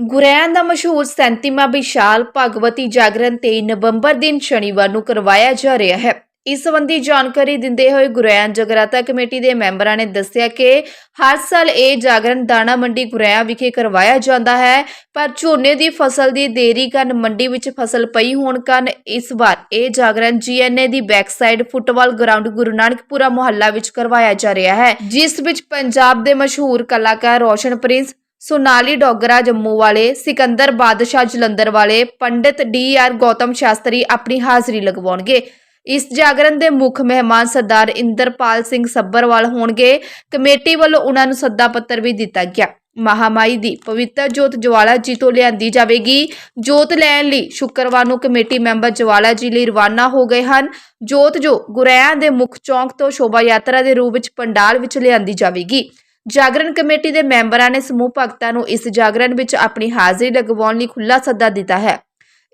ਗੁਰੈਆਂ ਦਾ ਮਸ਼ਹੂਰ 37ਵਾਂ ਵਿਸ਼ਾਲ ਭਗਵਤੀ ਜਾਗਰਣ 23 ਨਵੰਬਰ ਦਿਨ ਸ਼ਨੀਵਾਰ ਨੂੰ ਕਰਵਾਇਆ ਜਾ ਰਿਹਾ ਹੈ। ਇਸ ਸੰਬੰਧੀ ਜਾਣਕਾਰੀ ਦਿੰਦੇ ਹੋਏ ਗੁਰੈਆਂ ਜਗਰਾਤਾ ਕਮੇਟੀ ਦੇ ਮੈਂਬਰਾਂ ਨੇ ਦੱਸਿਆ ਕਿ ਹਰ ਸਾਲ ਇਹ ਜਾਗਰਣ ਦਾਣਾ ਮੰਡੀ ਗੁਰੈਆਂ ਵਿਖੇ ਕਰਵਾਇਆ ਜਾਂਦਾ ਹੈ, ਪਰ ਝੋਨੇ ਦੀ ਫਸਲ ਦੀ ਦੇਰੀ ਕਾਰਨ ਮੰਡੀ ਵਿੱਚ ਫਸਲ ਪਈ ਹੋਣ ਕਾਰਨ ਇਸ ਵਾਰ ਇਹ ਜਾਗਰਣ ਜੀਐਨਏ ਦੀ backside football ground Guru Nanakpura ਮੁਹੱਲਾ ਵਿੱਚ ਕਰਵਾਇਆ ਜਾ ਰਿਹਾ ਹੈ, ਜਿਸ ਵਿੱਚ ਪੰਜਾਬ ਦੇ ਮਸ਼ਹੂਰ ਕਲਾਕਾਰ ਰੋਸ਼ਨ ਪ੍ਰਿੰਸ ਸੋਨਾਲੀ ਡੋਗਰਾ ਜੰਮੂ ਵਾਲੇ, ਸਿਕੰਦਰ ਬਾਦਸ਼ਾਹ ਜਲੰਧਰ ਵਾਲੇ ਪੰਡਿਤ ਡੀ ਆਰ ਗੌਤਮ ਸ਼ਾਸਤਰੀ ਆਪਣੀ ਹਾਜ਼ਰੀ ਲਗਵਾਉਣਗੇ। ਇਸ ਜਾਗਰਣ ਦੇ ਮੁੱਖ ਮਹਿਮਾਨ ਸਰਦਾਰ ਇੰਦਰਪਾਲ ਸਿੰਘ ਸੱਬਰਵਾਲ ਹੋਣਗੇ। ਕਮੇਟੀ ਵੱਲੋਂ ਉਹਨਾਂ ਨੂੰ ਸੱਦਾ ਪੱਤਰ ਵੀ ਦਿੱਤਾ ਗਿਆ। ਮਹਾਮਾਈ ਦੀ ਪਵਿੱਤਰ ਜੋਤ ਜਵਾਲਾ ਜੀ ਤੋਂ ਲਿਆਂਦੀ ਜਾਵੇਗੀ। ਜੋਤ ਲੈਣ ਲਈ ਸ਼ੁੱਕਰਵਾਰ ਨੂੰ ਕਮੇਟੀ ਮੈਂਬਰ ਜਵਾਲਾ ਜੀ ਲਈ ਰਵਾਨਾ ਹੋ ਗਏ ਹਨ। ਜੋਤ ਜੋ ਗੁਰੈਆਂ ਦੇ ਮੁੱਖ ਚੌਂਕ ਤੋਂ ਸ਼ੋਭਾ ਯਾਤਰਾ ਦੇ ਰੂਪ ਵਿੱਚ ਪੰਡਾਲ ਵਿੱਚ ਲਿਆਂਦੀ ਜਾਵੇਗੀ। ਜਾਗਰਣ ਕਮੇਟੀ ਦੇ ਮੈਂਬਰਾਂ ਨੇ ਸਮੂਹ ਭਗਤਾਂ ਨੂੰ ਇਸ ਜਾਗਰਣ ਵਿੱਚ ਆਪਣੀ ਹਾਜ਼ਰੀ ਲਗਵਾਉਣ ਲਈ ਖੁੱਲਾ ਸੱਦਾ ਦਿੱਤਾ ਹੈ।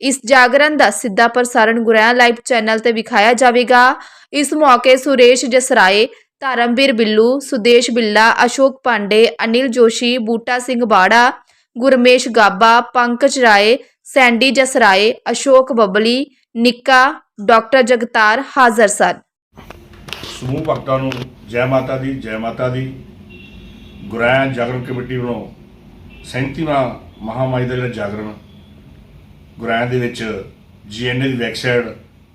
ਇਸ ਜਾਗਰਣ ਦਾ ਸਿੱਧਾ ਪ੍ਰਸਾਰਣ ਗੁਰੈਆਂ ਲਾਈਵ ਚੈਨਲ ਤੇ ਵਿਖਾਇਆ ਜਾਵੇਗਾ। ਇਸ ਮੌਕੇ ਸੁਰੇਸ਼ ਜਸਰਾਏ, ਧਰਮਵੀਰ ਬਿੱਲੂ, ਸੁਦੇਸ਼ ਬਿੱਲਾ, ਅਸ਼ੋਕ ਪਾਂਡੇ, ਅਨਿਲ ਜੋਸ਼ੀ, ਬੂਟਾ ਸਿੰਘ ਬਾੜਾ, ਗੁਰਮੇਸ਼ ਗਾਬਾ, ਪੰਕਜ ਰਾਏ, ਸੈਂਡੀ ਜਸਰਾਏ, ਅਸ਼ੋਕ ਬੱਬਲੀ, ਨਿੱਕਾ, ਡਾਕਟਰ ਜਗਤਾਰ ਹਾਜ਼ਰ ਸਨ। ਸਮੂਹ ਭਗਤਾਂ ਨੂੰ ਜੈ ਮਾਤਾ ਦੀ, ਜੈ ਮਾਤਾ ਦੀ। ਗੁਰੈਨ ਜਾਗਰਣ ਕਮੇਟੀ ਵੱਲੋਂ 37ਵਾਂ ਮਹਾਮਾਈ ਦਾ ਜਿਹੜਾ ਜਾਗਰਣ ਗੁਰੈਨ ਦੇ ਵਿੱਚ ਜੀਐਨਏ ਦੀ ਵੈਬਸਾਈਟ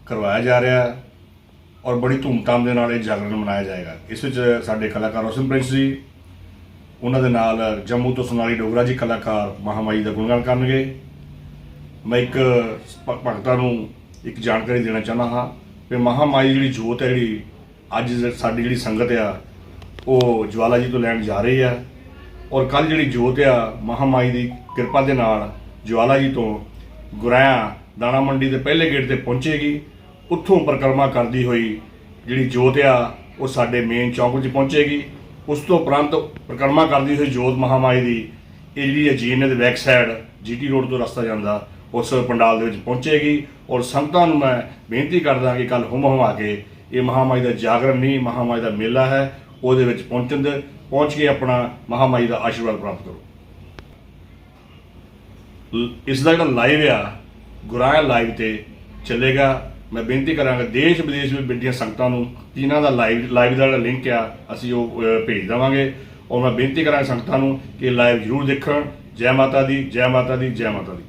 ਕਰਵਾਇਆ ਜਾ ਰਿਹਾ ਹੈ ਔਰ ਬੜੀ ਧੂਮਧਾਮ ਦੇ ਨਾਲ ਇਹ ਜਾਗਰਣ ਮਨਾਇਆ ਜਾਏਗਾ। ਇਸ ਵਿੱਚ ਸਾਡੇ ਕਲਾਕਾਰ ਰੋਸ਼ਨ ਪ੍ਰਿੰਸ ਜੀ, ਉਹਨਾਂ ਦੇ ਨਾਲ ਜੰਮੂ ਤੋਂ ਸੁਨਾਲੀ ਡੋਗਰਾ ਜੀ ਕਲਾਕਾਰ ਮਹਾਮਾਈ ਦਾ ਗੁਣਗਾਨ ਕਰਨਗੇ। ਮੈਂ ਇੱਕ ਭਗਤਾਂ ਨੂੰ ਇੱਕ ਜਾਣਕਾਰੀ ਦੇਣਾ ਚਾਹੁੰਦਾ ਹਾਂ ਕਿ ਮਹਾਮਾਈ ਜਿਹੜੀ ਜੋਤ ਹੈ, ਜਿਹੜੀ ਅੱਜ ਸਾਡੀ ਜਿਹੜੀ ਸੰਗਤ ਆ ਉਹ ਜਵਾਲਾ ਜੀ ਤੋਂ ਲੈਣ ਜਾ ਰਹੀ ਆ। ਔਰ ਕੱਲ ਜਿਹੜੀ ਜੋਤ ਆ, ਮਹਾਮਾਈ ਦੀ ਕਿਰਪਾ ਦੇ ਨਾਲ ਜਵਾਲਾ ਜੀ ਤੋਂ ਗੁਰਾਇਆ ਦਾਣਾ ਮੰਡੀ ਦੇ ਪਹਿਲੇ ਗੇਟ ਤੇ ਪਹੁੰਚੇਗੀ। ਉੱਥੋਂ ਪਰਿਕਰਮਾ ਕਰਦੀ ਹੋਈ ਜਿਹੜੀ ਜੋਤ ਆ, ਉਹ ਸਾਡੇ ਮੇਨ ਚੌਂਕ ਵਿੱਚ ਪਹੁੰਚੇਗੀ। ਉਸ ਤੋਂ ਉਪਰੰਤ ਪਰਿਕਰਮਾ ਕਰਦੀ ਹੋਈ ਜੋਤ ਮਹਾਮਾਈ ਦੀ ਇਹ ਜਿਹੜੀ ਹੈ ਜੀਐਨਏ ਦੇ ਬੈਕ ਸਾਈਡ ਜੀਟੀ ਰੋਡ ਤੋਂ ਰਸਤਾ ਜਾਂਦਾ, ਉਸ ਪੰਡਾਲ ਦੇ ਵਿੱਚ ਪਹੁੰਚੇਗੀ। ਔਰ ਸੰਗਤਾਂ ਨੂੰ ਮੈਂ ਬੇਨਤੀ ਕਰਦਾ ਕਿ ਕੱਲ ਹੁਮ ਹੁਮਾ ਕੇ ਇਹ ਮਹਾਮਾਈ ਦਾ ਜਾਗਰਣ ਨਹੀਂ, ਮਹਾਮਾਈ ਦਾ ਮੇਲਾ ਹੈ। ਉਹਦੇ ਵਿੱਚ ਪਹੁੰਚਣ ਦੇ, ਪਹੁੰਚ ਕੇ ਆਪਣਾ ਮਹਾਮਾਈ ਦਾ ਆਸ਼ੀਰਵਾਦ ਪ੍ਰਾਪਤ ਕਰੋ। ਇਸ ਦਾ ਜਿਹੜਾ ਲਾਈਵ ਆ ਗੁਰਾਇਆ ਲਾਈਵ ਤੇ ਚੱਲੇਗਾ। ਮੈਂ ਬੇਨਤੀ ਕਰਾਂਗਾ, ਦੇਸ਼ ਵਿਦੇਸ਼ ਵਿੱਚ ਬੈਠੀਆਂ ਸੰਗਤਾਂ ਨੂੰ, ਜਿਨ੍ਹਾਂ ਦਾ ਲਾਈਵ ਲਾਈਵ ਦਾ ਜਿਹੜਾ ਲਿੰਕ ਆ, ਅਸੀਂ ਉਹ ਭੇਜ ਦੇਵਾਂਗੇ। ਔਰ ਮੈਂ ਬੇਨਤੀ ਕਰਾਂਗਾ ਸੰਗਤਾਂ ਨੂੰ ਕਿ ਲਾਈਵ ਜ਼ਰੂਰ ਦੇਖਣ। ਜੈ ਮਾਤਾ ਦੀ, ਜੈ ਮਾਤਾ ਦੀ, ਜੈ ਮਾਤਾ ਦੀ।